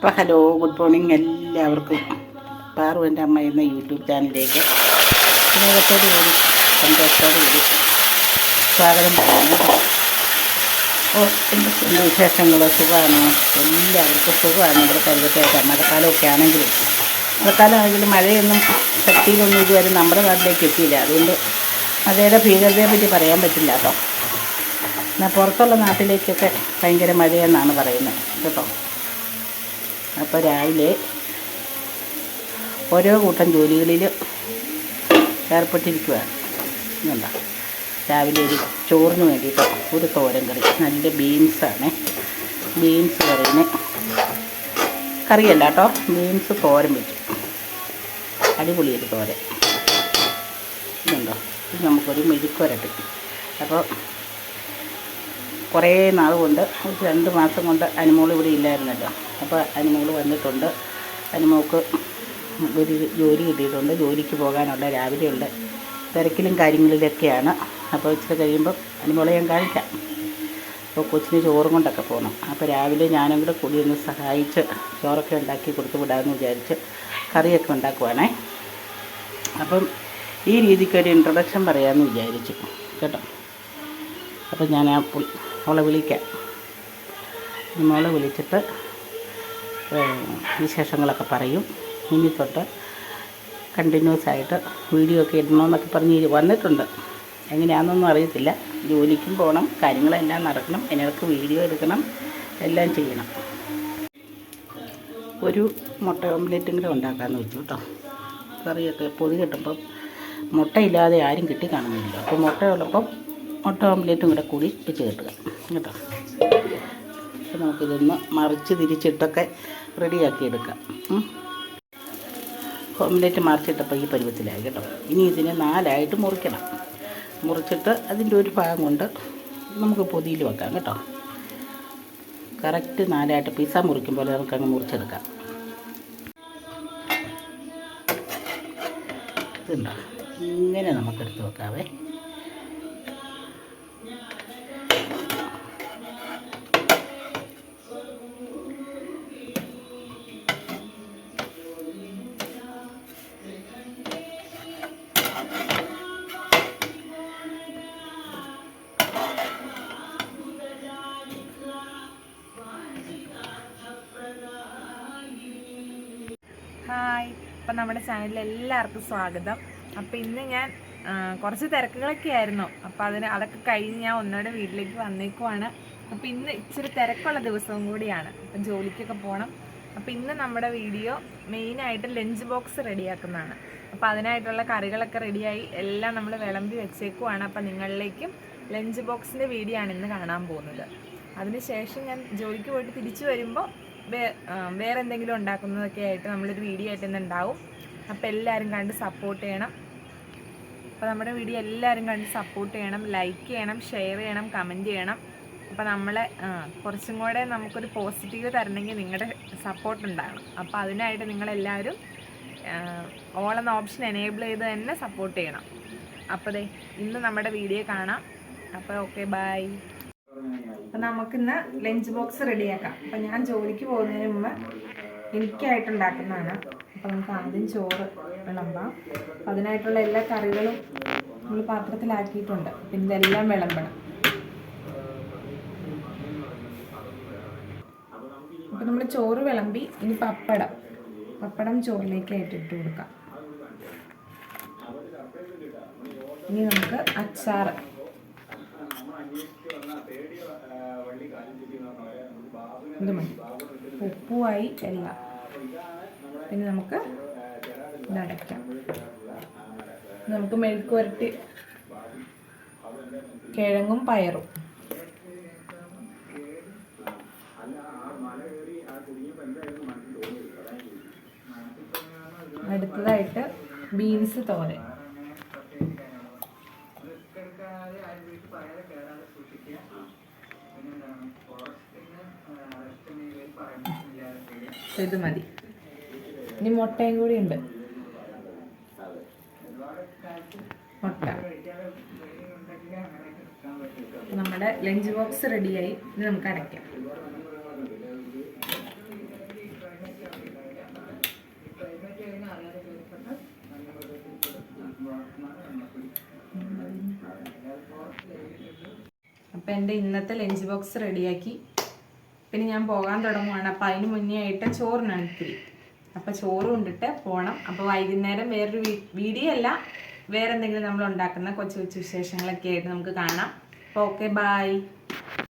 അപ്പോൾ hello good morning എല്ലാവർക്കും. പാറു എന്റെ അമ്മ എന്ന യൂട്യൂബ് ചാനലിലേക്ക് സ്നേഹത്തോടു കൂടി സന്തോഷത്തോടു കൂടി സ്വാഗതം പറയുന്നു ഓ എന്തൊക്കെയുണ്ട് വിശേഷങ്ങൾ സുഖമാണോ? എല്ലാവർക്കും സുഖമാണ്. ഇവിടെ കരുതത്തേക്കാം മഴക്കാലമൊക്കെ ആണെങ്കിലും മഴക്കാലമാണെങ്കിലും മഴയൊന്നും ശക്തിയിലൊന്നും ഇതുവരെ നമ്മുടെ നാട്ടിലേക്ക് എത്തിയില്ല. അതുകൊണ്ട് മഴയുടെ ഭീകരതയെ പറ്റി പറയാൻ പറ്റില്ല കേട്ടോ. എന്നാൽ പുറത്തുള്ള നാട്ടിലേക്കൊക്കെ ഭയങ്കര മഴയെന്നാണ് പറയുന്നത് കേട്ടോ. അപ്പോൾ രാവിലെ ഓരോ കൂട്ടം ജോലികളിൽ ഏർപ്പെട്ടിരിക്കുകയാണ് എന്താ രാവിലെ ഒരു ചോറിന് വേണ്ടിയിട്ട് ഒരു തോരൻ കറി. നല്ല ബീൻസാണ് ബീൻസ് കറിന് കറിയല്ല കേട്ടോ ബീൻസ് തോരൻ വെച്ചു. അടിപൊളിയൊരു തോരൻ. ഇതുണ്ടോ? ഇത് നമുക്കൊരു മെഴുക്കുരട്ടി അപ്പോൾ കുറേ നാൾ കൊണ്ട് ഒരു രണ്ട് മാസം കൊണ്ട് അനുമോൾ ഇവിടെ ഇല്ലായിരുന്നല്ലോ. അപ്പോൾ അനുമോൾ വന്നിട്ടുണ്ട്. അനുമോൾക്ക് ഒരു ജോലി കിട്ടിയിട്ടുണ്ട്. ജോലിക്ക് പോകാനുള്ള രാവിലെയുള്ള തിരക്കിലും കാര്യങ്ങളിലൊക്കെയാണ്. അപ്പോൾ ഇച്ചിരി കഴിയുമ്പോൾ അനുമോളെ ഞാൻ കാണിക്കാം. അപ്പോൾ കൊച്ചിന് ചോറും കൊണ്ടൊക്കെ പോകണം അപ്പോൾ രാവിലെ ഞാനും കൂടെ കൂടി ഒന്ന് സഹായിച്ച് ചോറൊക്കെ ഉണ്ടാക്കി കൊടുത്തു വിടാമെന്ന് വിചാരിച്ച് കറിയൊക്കെ ഉണ്ടാക്കുവാണേ. അപ്പം ഈ രീതിക്ക് ഒരു ഇൻട്രൊഡക്ഷൻ പറയാമെന്ന് വിചാരിച്ചു. കേട്ടോ? അപ്പം ഞാൻ ആ അവളെ വിളിക്കാം. മോളെ വിളിച്ചിട്ട് വിശേഷങ്ങളൊക്കെ പറയും. ഇനി തൊട്ട് കണ്ടിന്യൂസ് ആയിട്ട് വീഡിയോ ഒക്കെ ഇടണമെന്നൊക്കെ പറഞ്ഞ് വന്നിട്ടുണ്ട്. എങ്ങനെയാണെന്നൊന്നും അറിയത്തില്ല. ജോലിക്കും പോകണം കാര്യങ്ങളെല്ലാം നടക്കണം എനിക്ക് വീഡിയോ എടുക്കണം എല്ലാം ചെയ്യണം. ഒരു മുട്ട ഓംലെറ്റും കൂടെ ഉണ്ടാക്കാമെന്ന് വെച്ചു കേട്ടോ. കറിയൊക്കെ പൊതി കിട്ടുമ്പം മുട്ടയില്ലാതെ ആരും കിട്ടി കാണുന്നില്ല. അപ്പോൾ മുട്ടയുള്ളപ്പം മുട്ട ഓംലെറ്റും കൂടെ കൂടി വെച്ച് കിട്ടുക കേട്ടോ. അപ്പോൾ നമുക്കിതൊന്ന് മറിച്ച് തിരിച്ചിട്ടൊക്കെ റെഡിയാക്കി എടുക്കാം. ഓംലെറ്റ് മറിച്ചിട്ടപ്പോൾ ഈ പരുവത്തിലായി കേട്ടോ. ഇനി ഇതിനെ നാലായിട്ട് മുറിക്കണം. മുറിച്ചിട്ട് അതിന്റെ ഒരു ഭാഗം കൊണ്ട് നമുക്ക് പൊതിയിൽ വെക്കാം കേട്ടോ. കറക്റ്റ് നാലായിട്ട് പിസ്സ മുറിക്കുമ്പോൾ നമുക്കങ്ങ് മുറിച്ചെടുക്കാം. ഇതുണ്ടോ? ഇങ്ങനെ നമുക്കെടുത്ത് വെക്കാവേ. ഹായ്. അപ്പം നമ്മുടെ ചാനലിൽ എല്ലാവർക്കും സ്വാഗതം. അപ്പം ഇന്ന് ഞാൻ കുറച്ച് തിരക്കുകളൊക്കെ ആയിരുന്നു. അപ്പം അതിന് അതൊക്കെ കഴിഞ്ഞ് ഞാൻ ഒന്നുകൂടെ വീട്ടിലേക്ക് വന്നേക്കുവാണ്. അപ്പം ഇന്ന് ഇച്ചിരി തിരക്കുള്ള ദിവസവും കൂടിയാണ്. അപ്പം ജോലിക്കൊക്കെ പോകണം അപ്പം ഇന്ന് നമ്മുടെ വീഡിയോ മെയിനായിട്ട് ലഞ്ച് ബോക്സ് റെഡിയാക്കുന്നതാണ്. അപ്പം അതിനായിട്ടുള്ള കറികളൊക്കെ റെഡിയായി എല്ലാം നമ്മൾ വിളമ്പി വെച്ചേക്കുവാണ്. അപ്പം നിങ്ങളിലേക്കും ലഞ്ച് ബോക്സിന്റെ വീഡിയോ ആണ് ഇന്ന് കാണാൻ പോകുന്നത്. അതിനുശേഷം ഞാൻ ജോലിക്ക് പോയിട്ട് തിരിച്ചു വരുമ്പോൾ വേറെ എന്തെങ്കിലും ഉണ്ടാക്കുന്നതൊക്കെ ആയിട്ട് നമ്മളൊരു വീഡിയോ ആയിട്ട് ഇന്ന് ഉണ്ടാവും. അപ്പോൾ എല്ലാവരും കണ്ട് സപ്പോർട്ട് ചെയ്യണം. അപ്പോൾ നമ്മുടെ വീഡിയോ എല്ലാവരും കണ്ട് സപ്പോർട്ട് ചെയ്യണം ലൈക്ക് ചെയ്യണം ഷെയർ ചെയ്യണം കമന്റ് ചെയ്യണം. അപ്പോൾ നമ്മളെ കുറച്ചും കൂടെ നമുക്കൊരു പോസിറ്റീവ് തരണമെങ്കിൽ നിങ്ങളുടെ സപ്പോർട്ട് ഉണ്ടാകണം അപ്പോൾ അതിനായിട്ട് നിങ്ങളെല്ലാവരും ഓൾ എന്ന ഓപ്ഷൻ എനേബിൾ ചെയ്ത് തന്നെ സപ്പോർട്ട് ചെയ്യണം. അപ്പോൾ ഇന്ന് നമ്മുടെ വീഡിയോ കാണാം. അപ്പോൾ ഓക്കെ ബൈ അപ്പം നമുക്കിന്ന് ലഞ്ച് ബോക്സ് റെഡിയാക്കാം അപ്പം ഞാൻ ജോലിക്ക് പോകുന്നതിന് മുമ്പ് എനിക്കായിട്ടുണ്ടാക്കുന്നതാണ്. അപ്പം നമുക്ക് ആദ്യം ചോറ് വിളമ്പാം. അപ്പം അതിനായിട്ടുള്ള എല്ലാ കറികളും നമ്മൾ പാത്രത്തിലാക്കിയിട്ടുണ്ട്. പിന്നെ ഇതെല്ലാം വിളമ്പണം. അപ്പം നമ്മൾ ചോറ് വിളമ്പി ഇനി പപ്പടം. പപ്പടം ചോറിലേക്ക് ഇട്ട് കൊടുക്കാം. ഇനി നമുക്ക് അച്ചാറ്. ഇത് മതി. ഉപ്പുമായി എല്ല പിന്നെ നമുക്ക് ഇതടയ്ക്കാം നമുക്ക് മെഴുക്ക് പുരട്ടി കിഴങ്ങും പയറും. അടുത്തതായിട്ട് ബീൻസ് തോരൻ. ഇത് മതി. ഇനി മുട്ടയും കൂടി ഉണ്ട്. മുട്ട. നമ്മുടെ ലഞ്ച് ബോക്സ് റെഡിയായി. ഇനി നമുക്ക് അരയ്ക്കാം. അപ്പം എന്റെ ഇന്നത്തെ ലഞ്ച് ബോക്സ് റെഡിയാക്കി. പിന്നെ ഞാൻ പോകാൻ തുടങ്ങുവാണ്. അപ്പം അതിന് മുന്നേ ആയിട്ട് ചോറിനാണ് ഇത്തിരി. അപ്പം ചോറ് കൊണ്ടിട്ട് പോകണം അപ്പോൾ വൈകുന്നേരം വേറൊരു വീഡിയോ അല്ല. വേറെ എന്തെങ്കിലും നമ്മൾ ഉണ്ടാക്കുന്ന കൊച്ചു കൊച്ചു വിശേഷങ്ങളൊക്കെ ആയിട്ട് നമുക്ക് കാണാം. അപ്പോൾ ഓക്കെ ബായ്